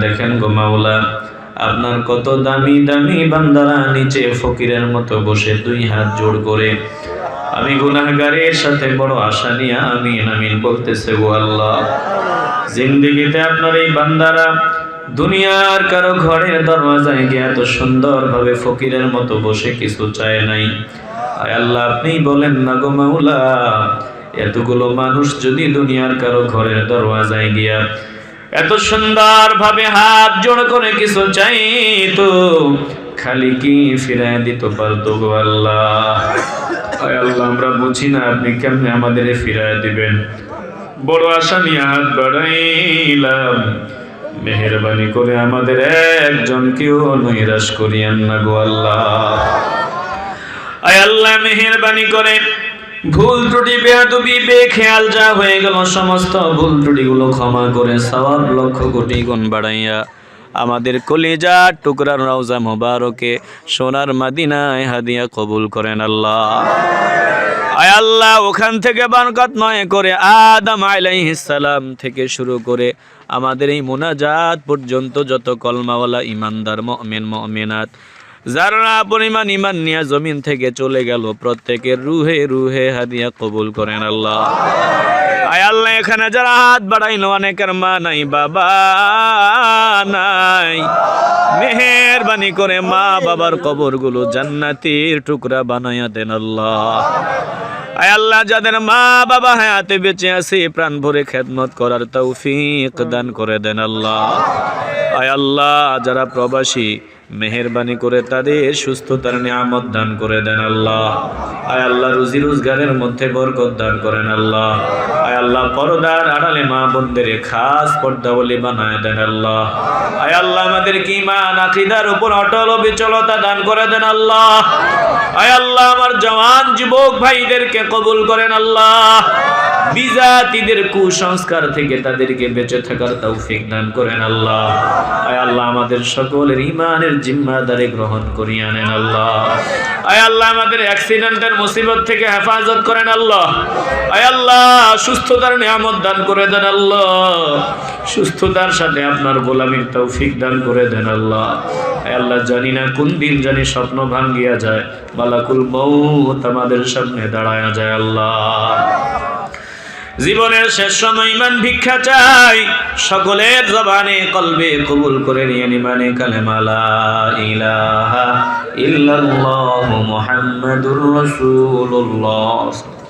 দেখেন গো মাওলা, আপনার কত দামি দামি বান্দারা নিচে ফকিরের মতো বসে দুই হাত জোড় করে। আমি গুনাহগারের সাথে বড় আশা নিয়ে আমিন আমিন বলতেছে গো আল্লাহ। জিন্দিগিতে আপনার এই বান্দারা দুনিয়ার কারও ঘরের দরওয়াজায় গিয়ে এত সুন্দর সুন্দরভাবে ফকিরের মতো বসে কিছু চায় নাই। আল্লাহ, আপনি বলেন না গো মাওলা, এতগুলো মানুষ যদি দুনিয়ার কারও ঘরের দরওয়াজায় গিয়া এত সুন্দর ভাবে হাত জোড় করে কিছু চাই তো খালি কি ফিরায় দিতে পারতো গো আল্লাহ? আল্লাহ, আমরা বুঝি না আপনি কেমনে আমাদের ফিরায় দিবেন। বড় আশা নিয়ে হাত বাড়াইলাম। মেহরবানি করে আমাদের একজনকেও নৈরাশ করিয়েন না গো আল্লাহ। আল্লাহ মেহরবানি করে। ভুল ত্রুটি, বেয়াদবি, বেখেয়াল যা হয়ে গেল, সমস্ত ভুল ত্রুটিগুলো ক্ষমা করে সওয়াব লক্ষ কোটি গুণ বাড়াইয়া আমাদের কলিজা টুকরার রওজা মোবারকে সোনার মাদিনায় হাদিয়া কবুল করেন আল্লাহ। আয় আল্লাহ, ওখান থেকে বরকত নয় করে আদম সালাম থেকে শুরু করে আমাদের এই মোনাজাত পর্যন্ত যত কলমাওয়ালা, ইমানদার, মুমিন, মুমিনাত যারা পরিমাণ ইমান নিয়ে জমিন থেকে চলে গেল, প্রত্যেকের রুহে রুহে হাদিয়া কবুল করেন আল্লাহ। আয় এখানে যারা হাত বাড়াইলো, অনেকের মা নাই, বাবা নাই। মেহেরবানি করে মা বাবার কবরগুলো জান্নাতের টুকরা বানাইয়া দেন আল্লাহ। আয় আল্লাহ, যাদের মা বাবা হায়াতে বেঁচে আছে, প্রাণ ভরে খেদমত করার তৌফিক দান করে দেন আল্লাহ। আয় আল্লাহ, যারা প্রবাসী মেহেরবানি করে তাদের সুস্থতার নিয়ামত দান করে দেন আল্লাহ। আয় আল্লাহ রুজি রোজগারের মধ্যে বরকত দান করেন আল্লাহ। আয় আল্লাহ পরদার আড়ালে মা বোনদের খাস পর্দাবলী বানায় দেন আল্লাহ। আয় আল্লাহ আমাদের কি মা আকিদার উপর অটল বিচলতা দান করে দেন আল্লাহ। আয় আল্লাহ আমার জওয়ান যুবক ভাইদেরকে কবুল করেন আল্লাহ। বিজাতিদের কুসংস্কার থেকে তাদেরকে বেঁচে থাকার তৌফিক দান করেন আল্লাহ। আয় আল্লাহ, আমাদের সকলের ইমানের জিম্মাদারি গ্রহণ করিয়ে আনেন আল্লাহ। আয় আল্লাহ, আমাদের অ্যাক্সিডেন্টের মুসিবত থেকে হেফাজত করেন আল্লাহ। আয় আল্লাহ, সুস্থতার নিয়ামত দান করে দেন আল্লাহ। সুস্থতার সাথে আপনার গোলামীর তৌফিক দান করে দেন আল্লাহ। আল্লাহ, জানি না কোন দিন জানি স্বপ্ন ভাঙ্গিয়া যায়। মালাকুল মৌত আমাদের সামনে দাঁড়ায়া যায় আল্লাহ। জীবনের শেষ সময় ইমান ভিক্ষা চাই। সকলের জবানে কলবে কবুল করে নিয়ে নিমানে কালেমালা ইলাহা ইল্লাল্লাহু মুহাম্মাদুর রাসূলুল্লাহ।